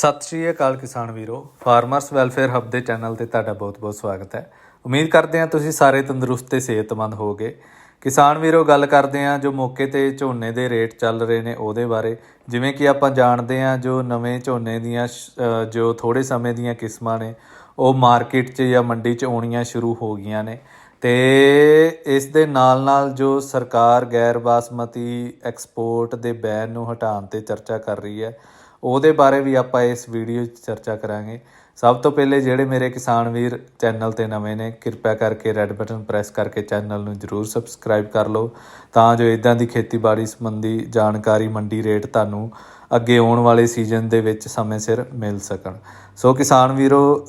ਸਤਿ ਸ਼੍ਰੀ ਅਕਾਲ ਕਿਸਾਨ ਵੀਰੋ ਫਾਰਮਰਸ ਵੈਲਫੇਅਰ ਹੱਬ ਦੇ ਚੈਨਲ ਤੇ ਤੁਹਾਡਾ ਬਹੁਤ-ਬਹੁਤ ਸਵਾਗਤ ਹੈ। ਉਮੀਦ ਕਰਦੇ ਹਾਂ ਤੁਸੀਂ ਸਾਰੇ ਤੰਦਰੁਸਤ ਤੇ ਸਿਹਤਮੰਦ ਹੋਗੇ ਕਿਸਾਨ ਵੀਰੋ, ਗੱਲ ਕਰਦੇ ਹਾਂ ਜੋ ਮੌਕੇ ਤੇ ਝੋਨੇ ਦੇ ਰੇਟ ਚੱਲ ਰਹੇ ਨੇ ਉਹਦੇ ਬਾਰੇ। ਜਿਵੇਂ ਕਿ ਆਪਾਂ ਜਾਣਦੇ ਹਾਂ ਜੋ ਨਵੇਂ ਝੋਨੇ ਦੀਆਂ ਸ਼- ਜੋ ਥੋੜੇ ਸਮੇਂ ਦੀਆਂ ਕਿਸਮਾਂ ਨੇ, ਉਹ ਮਾਰਕੀਟ 'ਚ ਜਾਂ ਮੰਡੀ 'ਚ ਆਉਣੀਆਂ ਸ਼ੁਰੂ ਹੋ ਗਈਆਂ ਨੇ। ਤੇ ਇਸ ਦੇ ਨਾਲ ਨਾਲ ਜੋ ਸਰਕਾਰ ਗੈਰ ਬਾਸਮਤੀ ਐਕਸਪੋਰਟ ਦੇ ਬੈਨ ਨੂੰ ਹਟਾਉਣ ਤੇ ਚਰਚਾ ਕਰ ਰਹੀ ਹੈ ਉਹਦੇ ਬਾਰੇ ਵੀ ਆਪਾਂ ਇਸ ਵੀਡੀਓ 'ਚ ਚਰਚਾ ਕਰਾਂਗੇ। ਸਭ ਤੋਂ ਪਹਿਲੇ ਜਿਹੜੇ ਮੇਰੇ ਕਿਸਾਨ ਵੀਰ ਚੈਨਲ ਤੇ ਨਵੇਂ ਨੇ, ਕਿਰਪਾ ਕਰਕੇ ਰੈੱਡ ਬਟਨ ਪ੍ਰੈਸ ਕਰਕੇ ਚੈਨਲ ਨੂੰ ਜਰੂਰ ਸਬਸਕ੍ਰਾਈਬ ਕਰ ਲਓ। ਤਾਂ ਜੋ ਇਦਾਂ ਦੀ ਖੇਤੀਬਾੜੀ ਸੰਬੰਧੀ ਜਾਣਕਾਰੀ ਮੰਡੀ ਰੇਟ ਤੁਹਾਨੂੰ ਅੱਗੇ ਆਉਣ ਵਾਲੇ ਸੀਜ਼ਨ ਦੇ ਵਿੱਚ ਸਮੇਂ ਸਿਰ ਮਿਲ ਸਕਣ। ਸੋ ਕਿਸਾਨ ਵੀਰੋ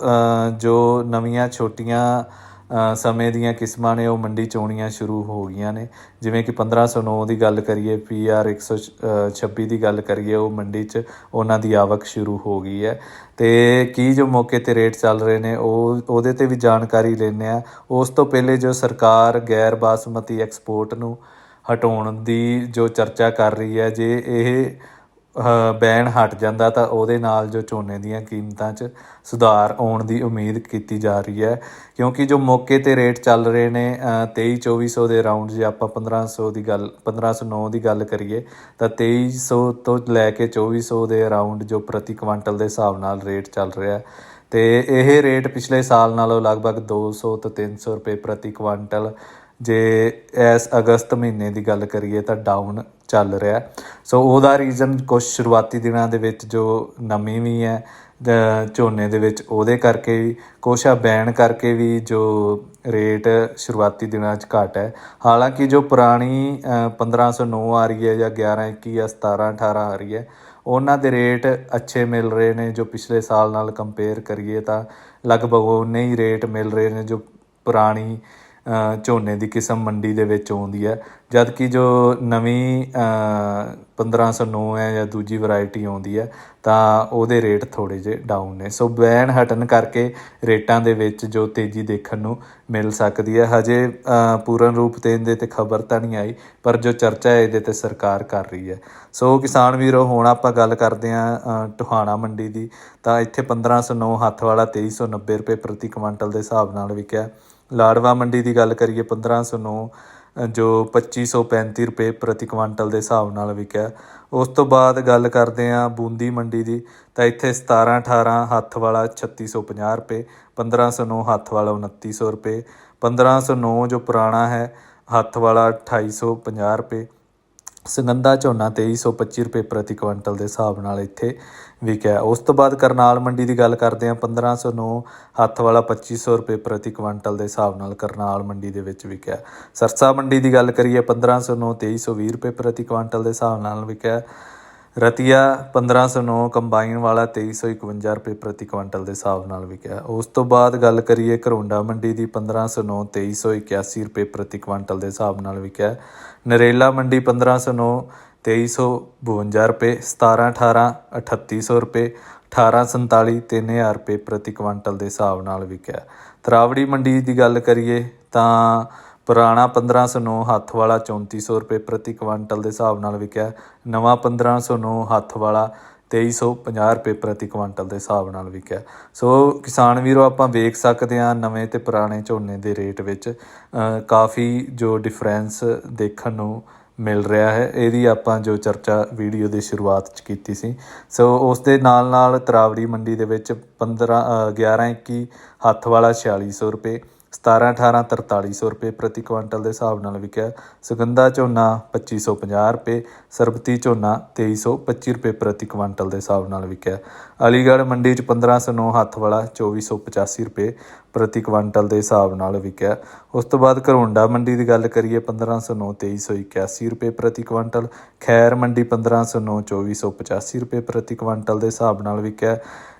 ਜੋ ਨਵੀਆਂ ਛੋਟੀਆਂ ਸਮੇਂ ਦੀਆਂ ਕਿਸਮਾਂ ਨੇ, ਉਹ ਮੰਡੀ ਚ ਆਉਣੀਆਂ ਸ਼ੁਰੂ ਹੋ ਗਈਆਂ ਨੇ। ਜਿਵੇਂ ਕਿ 1509 ਦੀ ਗੱਲ ਕਰੀਏ ਪੀਆਰ 126 ਦੀ ਗੱਲ ਕਰੀਏ, ਉਹ ਮੰਡੀ ਚ ਉਹਨਾਂ ਦੀ ਆਵਕ ਸ਼ੁਰੂ ਹੋ ਗਈ ਹੈ। ਤੇ ਕੀ ਜੋ ਮੌਕੇ ਤੇ ਰੇਟ ਚੱਲ ਰਹੇ ਨੇ, ਉਹ, ਉਹਦੇ ਤੇ ਵੀ ਜਾਣਕਾਰੀ ਲੈਣੇ ਆ ਉਸ ਤੋਂ ਪਹਿਲੇ ਜੋ ਸਰਕਾਰ ਗੈਰ ਬਾਸਮਤੀ ਐਕਸਪੋਰਟ ਨੂੰ ਹਟਾਉਣ ਦੀ ਜੋ ਚਰਚਾ ਕਰ ਰਹੀ ਹੈ, ਜੇ ਇਹ ਬੈਨ ਹਟ ਜਾਂਦਾ ਤਾਂ ਉਹਦੇ ਨਾਲ ਜੋ ਝੋਨੇ ਦੀਆਂ ਕੀਮਤਾਂ 'ਚ ਸੁਧਾਰ ਆਉਣ ਦੀ ਉਮੀਦ ਕੀਤੀ ਜਾ ਰਹੀ ਹੈ। ਕਿਉਂਕਿ ਜੋ ਮੌਕੇ ਤੇ ਰੇਟ ਚੱਲ ਰਹੇ ਨੇ, ਅਹ 23 2400 ਦੇ ਅਰਾਊਂਡ ਜੇ ਆਪਾਂ 1500 ਦੀ ਗੱਲ 1509 ਦੀ ਗੱਲ ਕਰੀਏ, ਤਾਂ 2300 ਤੋਂ ਲੈ ਕੇ 2400 ਦੇ ਅਰਾਊਂਡ ਜੋ ਪ੍ਰਤੀ ਕੁਆਂਟਲ ਦੇ ਹਿਸਾਬ ਨਾਲ ਰੇਟ ਚੱਲ ਰਿਹਾ ਹੈ। ਤੇ ਇਹ ਰੇਟ ਪਿਛਲੇ ਸਾਲ ਨਾਲੋਂ ਲਗਭਗ 200 ਤੋਂ 300 ਰੁਪਏ ਪ੍ਰਤੀ ਕੁਆਂਟਲ ਜੇ ਇਸ ਅਗਸਤ ਮਹੀਨੇ ਦੀ ਗੱਲ ਕਰੀਏ ਤਾਂ ਡਾਊਨ ਚੱਲ ਰਿਹਾ ਸੋ ਉਹਦਾ ਰੀਜ਼ਨ ਕੁਝ ਸ਼ੁਰੂਆਤੀ ਦਿਨਾਂ ਦੇ ਵਿੱਚ ਜੋ ਨਮੀ ਵੀ ਹੈ ਝੋਨੇ ਦੇ ਵਿੱਚ ਉਹਦੇ ਕਰਕੇ ਵੀ ਕੁਛ ਆ ਬੈਨ ਕਰਕੇ ਵੀ ਜੋ ਰੇਟ ਸ਼ੁਰੂਆਤੀ ਦਿਨਾਂ 'ਚ ਘਟ ਹੈ। ਹਾਲਾਂਕਿ ਜੋ ਪੁਰਾਣੀ ਅ, 1509 ਆ ਰਹੀ ਹੈ ਜਾਂ 11 21 ਜਾਂ 17 18 ਆ ਰਹੀ ਹੈ ਉਹਨਾਂ ਦੇ ਰੇਟ ਅੱਛੇ ਮਿਲ ਰਹੇ ਨੇ। ਜੋ ਪਿਛਲੇ ਸਾਲ ਨਾਲ ਕੰਪੇਅਰ ਕਰੀਏ ਤਾਂ ਲਗਭਗ ਉਨੇ ਹੀ ਰੇਟ ਮਿਲ ਰਹੇ ਨੇ ਜੋ ਪੁਰਾਣੀ ਝੋਨੇ ਦੀ ਕਿਸਮ ਮੰਡੀ ਦੇ ਵਿੱਚ ਆਉਂਦੀ ਹੈ। ਜਦ ਕਿ ਜੋ ਨਵੀਂ ਅ, 1509 ਹੈ ਜਾਂ ਦੂਜੀ ਵੈਰਾਈਟੀ ਆਉਂਦੀ ਹੈ ਤਾਂ ਉਹਦੇ ਰੇਟ ਥੋੜੇ ਜਿਹੇ ਡਾਊਨ ਨੇ। ਸੋ ਬੈਨ ਹਟਣ ਕਰਕੇ ਰੇਟਾਂ ਦੇ ਵਿੱਚ ਜੋ ਤੇਜ਼ੀ ਦੇਖਣ ਨੂੰ ਮਿਲ ਸਕਦੀ ਹੈ। ਹਜੇ ਪੂਰਨ ਰੂਪ ਤੇ ਇਹਦੇ ਤੇ ਖਬਰ ਤਾਂ ਨਹੀਂ ਆਈ ਪਰ ਜੋ ਚਰਚਾ ਹੈ ਇਹਦੇ ਤੇ ਸਰਕਾਰ ਕਰ ਰਹੀ ਹੈ। ਸੋ ਕਿਸਾਨ ਵੀਰੋ ਹੁਣ ਆਪਾਂ ਗੱਲ ਕਰਦੇ ਹਾਂ ਟੁਹਾਣਾ ਮੰਡੀ ਦੀ। ਤਾਂ ਇੱਥੇ 1509 ਹੱਥ ਵਾਲਾ 2390 ਰੁਪਏ ਪ੍ਰਤੀ ਕੁਇੰਟਲ ਦੇ ਹਿਸਾਬ ਨਾਲ ਵਿਕਿਆ। ਲਾੜਵਾ ਮੰਡੀ ਦੀ ਗੱਲ ਕਰੀਏ 1509 ਅ, ਜੋ 2535 ਰੁਪਏ ਪ੍ਰਤੀ ਕੁਇੰਟਲ ਦੇ ਹਿਸਾਬ ਨਾਲ ਵਿਕਿਆ। ਉਸ ਤੋਂ ਬਾਅਦ ਗੱਲ ਕਰਦੇ ਹਾਂ ਬੂੰਦੀ ਮੰਡੀ ਦੀ ਤਾਂ ਇੱਥੇ 17 18 ਹੱਥ ਵਾਲਾ 3650 ਰੁਪਏ 1509 ਹੱਥ ਵਾਲਾ 2900 ਰੁਪਏ 1509 ਜੋ ਪੁਰਾਣਾ ਹੈ ਹੱਥ ਵਾਲਾ 2850 ਰੁਪਏ ਸੰਗੰਦਾ ਝੋਨਾ 2325 ਰੁਪਏ ਪ੍ਰਤੀ ਕੁਇੰਟਲ ਦੇ ਹਿਸਾਬ ਨਾਲ ਇੱਥੇ ਵਿਕਿਆ। ਉਸ ਤੋਂ ਬਾਅਦ ਕਰਨਾਲ ਮੰਡੀ ਦੀ ਗੱਲ ਕਰਦੇ ਹਾਂ। 1509 ਹੱਥ ਵਾਲਾ 2500 ਰੁਪਏ ਪ੍ਰਤੀ ਕੁਇੰਟਲ ਦੇ ਹਿਸਾਬ ਨਾਲ ਕਰਨਾਲ ਮੰਡੀ ਦੇ ਵਿੱਚ ਵਿਕਿਆ। ਸਰਸਾ ਮੰਡੀ ਦੀ ਗੱਲ ਕਰੀਏ 1509 2320 ਰੁਪਏ ਪ੍ਰਤੀ ਕੁਇੰਟਲ ਦੇ ਹਿਸਾਬ ਨਾਲ ਵਿਕਿਆ। ਰਤੀਆ 1509 ਕੰਬਾਈਨ ਵਾਲਾ 2351 ਰੁਪਏ ਪ੍ਰਤੀ ਕੁਇੰਟਲ ਦੇ ਹਿਸਾਬ ਨਾਲ ਵਿਕਿਆ। ਉਸ ਤੋਂ ਬਾਅਦ ਗੱਲ ਕਰੀਏ ਘਰੋਂਡਾ ਮੰਡੀ ਦੀ 1509 2381 ਰੁਪਏ ਪ੍ਰਤੀ ਕੁਇੰਟਲ ਦੇ ਹਿਸਾਬ ਨਾਲ ਵਿਕਿਆ। ਨਰੇਲਾ ਮੰਡੀ 1509 2352 ਰੁਪਏ 1718 3800 ਰੁਪਏ 1847 3000 ਰੁਪਏ ਪ੍ਰਤੀ ਕੁਇੰਟਲ ਦੇ ਹਿਸਾਬ ਨਾਲ ਵਿਕਿਆ। ਤਰਾਵੜੀ ਮੰਡੀ ਦੀ ਗੱਲ ਕਰੀਏ ਤਾਂ ਪੁਰਾਣਾ 1509 ਹੱਥ ਵਾਲਾ 3400 ਰੁਪਏ ਪ੍ਰਤੀ ਕੁਇੰਟਲ ਦੇ ਹਿਸਾਬ ਨਾਲ ਵਿਕਿਆ ਨਵਾਂ 1509 ਹੱਥ ਵਾਲਾ 2350 ਰੁਪਏ ਪ੍ਰਤੀ ਕੁਇੰਟਲ ਦੇ ਹਿਸਾਬ ਨਾਲ ਵਿਕਿਆ ਸੋ ਕਿਸਾਨ ਵੀਰੋ ਆਪਾਂ ਵੇਖ ਸਕਦੇ ਹਾਂ ਨਵੇਂ ਤੇ ਪੁਰਾਣੇ ਝੋਨੇ ਦੇ ਰੇਟ ਵਿੱਚ ਕਾਫੀ ਜੋ ਡਿਫਰੈਂਸ ਦੇਖਣ ਨੂੰ ਮਿਲ ਰਿਹਾ ਹੈ। ਇਹਦੀ ਆਪਾਂ ਜੋ ਚਰਚਾ ਵੀਡੀਓ ਦੇ ਸ਼ੁਰੂਆਤ ਚ ਕੀਤੀ ਸੀ। ਸੋ ਉਸ ਦੇ ਨਾਲ ਨਾਲ ਤਰਾਵੜੀ ਮੰਡੀ ਦੇ ਵਿੱਚ 15 ਅ, 11 21 ਹੱਥ ਵਾਲਾ 4600 ਰੁਪਏ 17 18 4300 ਰੁਪਏ ਪ੍ਰਤੀ ਕੁਇੰਟਲ ਦੇ ਹਿਸਾਬ ਨਾਲ ਵਿਕਿਆ। ਸੁਗੰਧਾ ਝੋਨਾ 2550 ਰੁਪਏ, ਸਰਬਤੀ ਝੋਨਾ 2325 ਰੁਪਏ ਪ੍ਰਤੀ ਕੁਇੰਟਲ ਦੇ ਹਿਸਾਬ ਨਾਲ ਵਿਕਿਆ। ਅਲੀਗੜ੍ਹ ਮੰਡੀ ਚ 1509 ਹੱਥ ਵਾਲਾ 2485 ਰੁਪਏ ਪ੍ਰਤੀ ਕੁਇੰਟਲ ਦੇ ਹਿਸਾਬ ਨਾਲ ਵਿਕਿਆ। ਉਸ ਤੋਂ ਬਾਅਦ ਘਰੋਂਡਾ ਮੰਡੀ ਦੀ ਗੱਲ ਕਰੀਏ 1509 2381 ਰੁਪਏ ਪ੍ਰਤੀ ਕੁਇੰਟਲ ਖੈਰ ਮੰਡੀ 1509 2485 ਰੁਪਏ ਪ੍ਰਤੀ ਕੁਇੰਟਲ ਦੇ ਹਿਸਾਬ ਨਾਲ ਵਿਕਿਆ।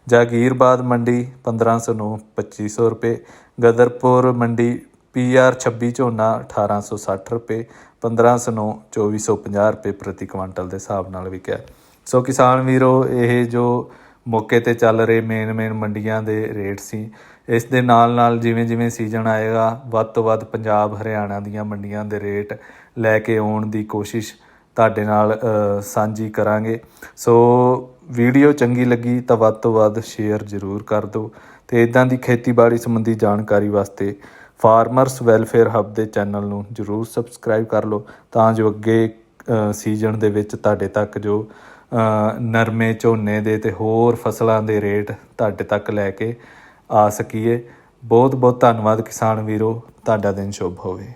ਜਾਗੀਰਬਾਦ ਮੰਡੀ 1509 2500 ਰੁਪਏ, ਗਦਰਪੁਰ ਮੰਡੀ ਪੀਆਰ 26 ਝੋਨਾ 1860 ਰੁਪਏ 1509 2450 ਰੁਪਏ ਪ੍ਰਤੀ ਕੁਇੰਟਲ ਦੇ ਹਿਸਾਬ ਨਾਲ ਵਿਕਿਆ। ਸੋ ਕਿਸਾਨ ਵੀਰੋ, ਇਹ ਜੋ ਮੌਕੇ ਤੇ ਚੱਲ ਰਹੇ ਮੇਨ ਮੇਨ ਮੰਡੀਆਂ ਦੇ ਰੇਟ ਸੀ, ਇਸ ਦੇ ਨਾਲ ਨਾਲ ਜਿਵੇਂ ਜਿਵੇਂ ਸੀਜ਼ਨ ਆਏਗਾ, ਵੱਧ ਤੋਂ ਵੱਧ ਪੰਜਾਬ ਹਰਿਆਣਾ ਦੀਆਂ ਮੰਡੀਆਂ ਦੇ ਰੇਟ ਲੈ ਕੇ ਆਉਣ ਦੀ ਕੋਸ਼ਿਸ਼ ਤੁਹਾਡੇ ਨਾਲ ਸਾਂਝੀ ਕਰਾਂਗੇ। ਸੋ ਵੀਡੀਓ ਚੰਗੀ ਲੱਗੀ ਤਾਂ ਵੱਧ ਤੋਂ ਵੱਧ ਸ਼ੇਅਰ ਜ਼ਰੂਰ ਕਰ ਦਿਓ ਤੇ ਇਦਾਂ ਦੀ ਖੇਤੀਬਾੜੀ ਸੰਬੰਧੀ ਜਾਣਕਾਰੀ ਵਾਸਤੇ ਫਾਰਮਰਸ ਵੈਲਫੇਅਰ ਹੱਬ ਦੇ ਚੈਨਲ ਨੂੰ ਜ਼ਰੂਰ ਸਬਸਕ੍ਰਾਈਬ ਕਰ ਲਓ ਤਾਂ ਜੋ ਅੱਗੇ ਸੀਜ਼ਨ ਦੇ ਵਿੱਚ ਤੁਹਾਡੇ ਤੱਕ ਜੋ ਨਰਮੇ ਝੋਨੇ ਦੇ ਤੇ ਹੋਰ ਫਸਲਾਂ ਦੇ ਰੇਟ ਤੁਹਾਡੇ ਤੱਕ ਲੈ ਕੇ ਆ ਸਕੀਏ। ਬਹੁਤ ਬਹੁਤ ਧੰਨਵਾਦ ਕਿਸਾਨ ਵੀਰੋ। ਤੁਹਾਡਾ ਦਿਨ ਸ਼ੁਭ ਹੋਵੇ।